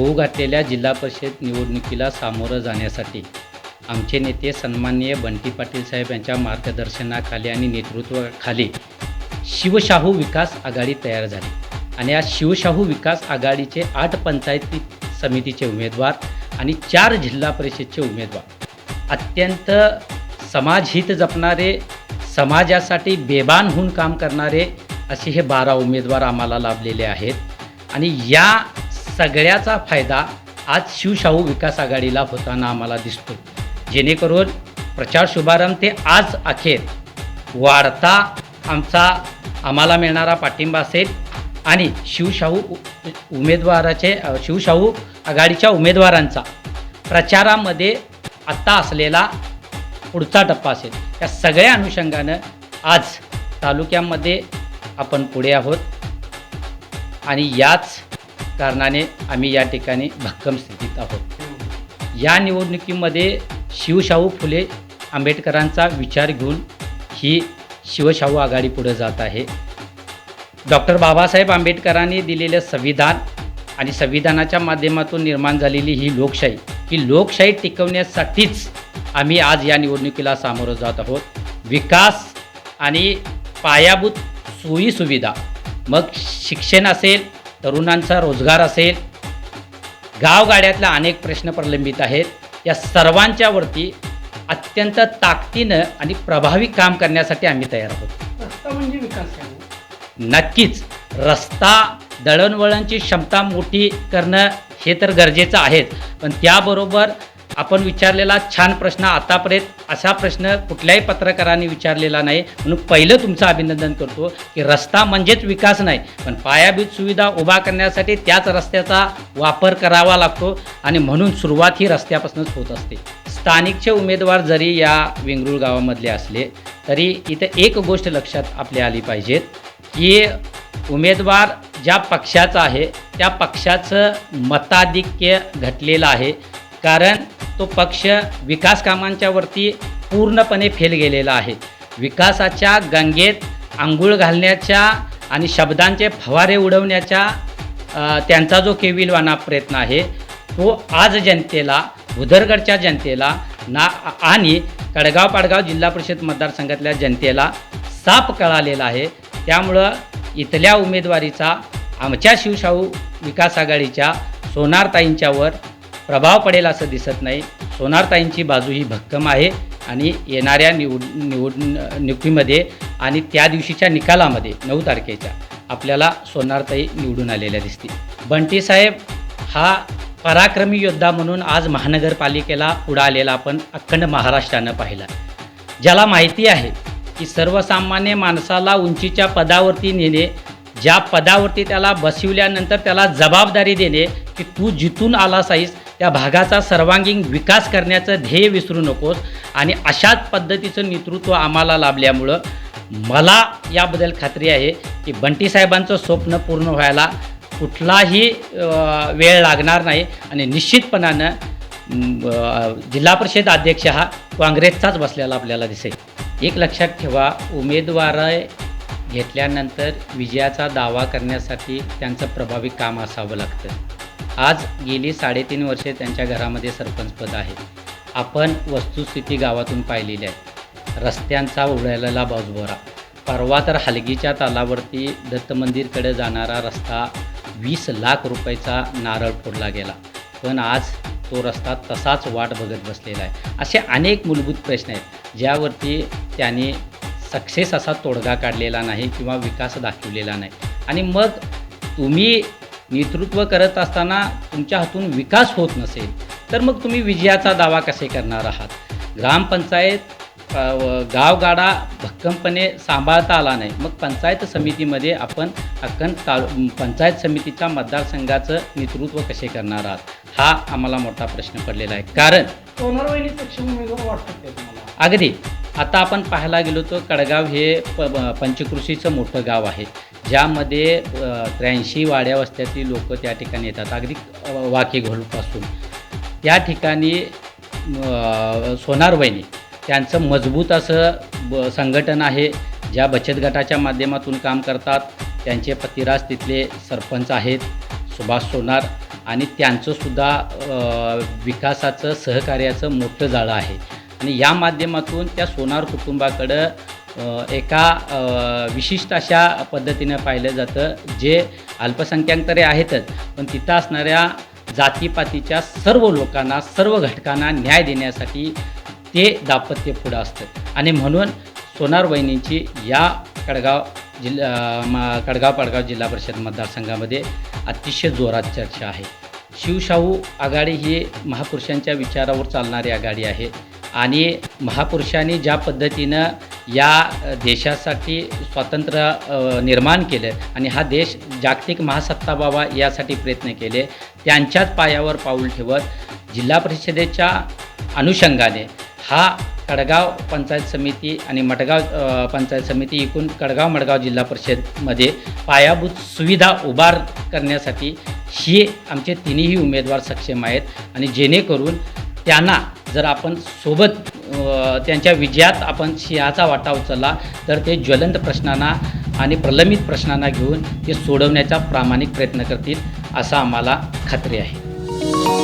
होऊ घातलेल्या जिल्हा परिषद निवडणुकीला सामोरं जाण्यासाठी. आमचे नेते सन्माननीय बंटी पाटील साहेब यांच्या मार्गदर्शनाखाली आणि नेतृत्वाखाली शिवशाहू विकास आघाडी तयार झाली आणि या शिवशाहू विकास आघाडीचे आठ पंचायती समितीचे उमेदवार आणि चार जिल्हा परिषदचे उमेदवार. अत्यंत समाजहित जपणारे समाजासाठी बेबान होऊन काम करणारे असे हे बारा उमेदवार आम्हाला लाभलेले आहेत. आणि या सगळ्याचा फायदा आज शिवशाहू विकास आघाडीला होताना आम्हाला दिसतो जेणेकरून प्रचार शुभारंभ ते आज अखेर. वाढता आमचा आम्हाला मिळणारा पाठिंबा असेल आणि शिवशाहू उ- उमेदवाराचे शिवशाहू आघाडीच्या उमेदवारांचा प्रचारामध्ये आत्ता असलेला पुढचा टप्पा असेल. या सगळ्या अनुषंगानं आज तालुक्यामध्ये आपण पुढे आहोत. आणि याच कारणाने आम्ही या ठिकाणी भक्कम स्थितीत आहोत. या निवडणुकीमध्ये शिवशाहू फुले आंबेडकरांचा विचार घेऊन ही शिवशाहू आघाडी पुढे जात आहे. डॉक्टर बाबासाहेब आंबेडकरांनी दिलेलं संविधान आणि संविधानाच्या माध्यमातून निर्माण झालेली ही लोकशाही ही लोकशाही टिकवण्यासाठीच आम्ही आज या निवडणुकीला सामोरं जात आहोत. विकास आणि पायाभूत सोयीसुविधा मग शिक्षण असेल तरुणांचा रोजगार असेल गावगाड्यातल्या अनेक प्रश्न प्रलंबित आहेत. या सर्वांच्यावरती अत्यंत ताकदीनं आणि प्रभावी काम करण्यासाठी आम्ही तयार आहोत. रस्ता म्हणजे विकास नक्कीच. रस्ता दळणवळणची क्षमता मोठी करणं हे तर गरजेचं आहेच. पण त्याबरोबर आपण विचारलेला छान प्रश्न आतापर्यंत असा प्रश्न कुठल्याही पत्रकारांनी विचारलेला नाही. म्हणून पहिलं तुमचं अभिनंदन करतो की रस्ता म्हणजेच विकास नाही पण पायाभूत सुविधा उभा करण्यासाठी त्याच रस्त्याचा वापर करावा लागतो आणि म्हणून सुरुवात ही रस्त्यापासूनच होत असते. स्थानिकचे उमेदवार जरी या वेंगरुळ गावामधले असले तरी इथं एक गोष्ट लक्षात आपल्या आली पाहिजेत की उमेदवार ज्या पक्षाचा आहे त्या पक्षाचं मताधिक्य घटलेलं आहे. कारण तो पक्ष विकास कामांच्या वरती पूर्णपणे फेल गेलेला आहे. विकासाच्या गंगेत आंघोळ घालण्याच्या आणि शब्दांचे फवारे उडवण्याच्या त्यांचा जो केविलवाना प्रयत्न आहे तो आज जनतेला भुदरगडच्या जनतेला ना आणि कडगाव पाडगाव जिल्हा परिषद मतदारसंघातल्या जनतेला साप कळालेला आहे. त्यामुळं इथल्या उमेदवारीचा आमच्या शिवशाहू विकास आघाडीच्या सोनारताईंच्यावर प्रभाव पडेल असं दिसत नाही. सोनारताईंची बाजू ही भक्कम आहे आणि येणाऱ्या निवड निवड नियुक्तीमध्ये आणि त्या दिवशीच्या निकालामध्ये नऊ तारखेच्या आपल्याला सोनारताई निवडून आलेल्या दिसतील. बंटीसाहेब हा पराक्रमी योद्धा म्हणून आज महानगरपालिकेला पुढं आलेला आपण अखंड महाराष्ट्रानं पाहिला. ज्याला माहिती आहे की सर्वसामान्य माणसाला उंचीच्या पदावरती नेणे ज्या पदावरती त्याला बसविल्यानंतर त्याला जबाबदारी देणे की तू जिथून आलास आहेस त्या भागाचा सर्वांगीण विकास करण्याचं ध्येय विसरू नकोस आणि अशाच पद्धतीचं नेतृत्व आम्हाला लाभल्यामुळं मला याबद्दल खात्री आहे की बंटी साहेबांचं स्वप्न पूर्ण व्हायला कुठलाही वेळ लागणार नाही आणि निश्चितपणानं जिल्हा परिषद अध्यक्ष हा काँग्रेसचाच बसलेला आपल्याला दिसेल. एक लक्षात ठेवा उमेदवार घेतल्यानंतर विजयाचा दावा करण्यासाठी त्यांचं प्रभावी काम असावं लागतं. आज गेली साडेतीन वर्षे त्यांच्या घरामध्ये सरपंचपद आहे. आपण वस्तुस्थिती गावातून पाहिलेली आहे. रस्त्यांचा उडालेला बाजबोरा. परवा तर हलगीच्या तालावरती दत्त मंदिरकडे जाणारा रस्ता वीस लाख रुपयाचा नारळ फोडला गेला. पण आज तो रस्ता तसाच वाट बघत बसलेला आहे. असे अनेक मूलभूत प्रश्न आहेत ज्यावरती त्यांनी सक्सेस असा तोडगा काढलेला नाही किंवा विकास दाखवलेला नाही. आणि मग तुम्ही नेतृत्व करत असताना तुमच्या हातून विकास होत नसेल तर मग तुम्ही विजयाचा दावा कसे करणार आहात? ग्रामपंचायत गावगाडा भक्कमपणे सांभाळता आला नाही. मग पंचायत समितीमध्ये आपण अक्कन ताल पंचायत समितीच्या मतदारसंघाचं नेतृत्व कसे करणार आहात? हा आम्हाला मोठा प्रश्न पडलेला आहे. कारण अगदी. आता आपण पाहायला गेलो तर कडगाव हे प पंचकृषीचं मोठं गाव आहे. ज्यामध्ये त्र्याऐंशी वाड्या वस्त्यातली लोक त्या ठिकाणी येतात. अगदी अ, वाकेघोलपासून त्या ठिकाणी सोनार वहिनी त्यांचं मजबूत असं ब संघटन आहे ज्या बचत गटाच्या माध्यमातून काम करतात. त्यांचे पतिराज तिथले सरपंच आहेत सुभाष सोनार. आणि त्यांचंसुद्धा विकासाचं सहकार्याचं मोठं जाळं आहे. आणि या माध्यमातून त्या सोनार कुटुंबाकडं एका विशिष्ट अशा पद्धतीनं पाहिलं जातं जे अल्पसंख्याक तरी आहेतच पण तिथं असणाऱ्या जातीपातीच्या सर्व लोकांना सर्व घटकांना न्याय देण्यासाठी ते दाम्पत्य पुढं असतं. आणि म्हणून सोनार वहिनींची या कडगाव जिल्हा कडगाव पाडगाव जिल्हा परिषद मतदारसंघामध्ये अतिशय जोरात चर्चा आहे. शिवशाहू आघाडी ही महापुरुषांच्या विचारावर चालणारी आघाडी आहे. आणि महापुरुषांनी ज्या पद्धतीनं या देशासाठी स्वातंत्र्य निर्माण केलं आणि हा देश जागतिक महासत्ता व्हावा यासाठी प्रयत्न केले. त्यांच्याच पायावर पाऊल ठेवत जिल्हा परिषदेच्या अनुषंगाने हा कडगाव पंचायत समिती आणि मडगाव पंचायत समिती एकूण कडगाव मडगाव जिल्हा परिषदमध्ये पायाभूत सुविधा उभार करण्यासाठी ही आमचे तिन्ही उमेदवार सक्षम आहेत. आणि जेणेकरून त्यांना जर आपण सोबत त्यांच्या विजयात आपण सिंहाचा वाटा उचलला तर ते ज्वलंत प्रश्नांना आणि प्रलंबित प्रश्नांना घेऊन ते सोडवण्याचा प्रामाणिक प्रयत्न करतील असा आम्हाला खात्री आहे.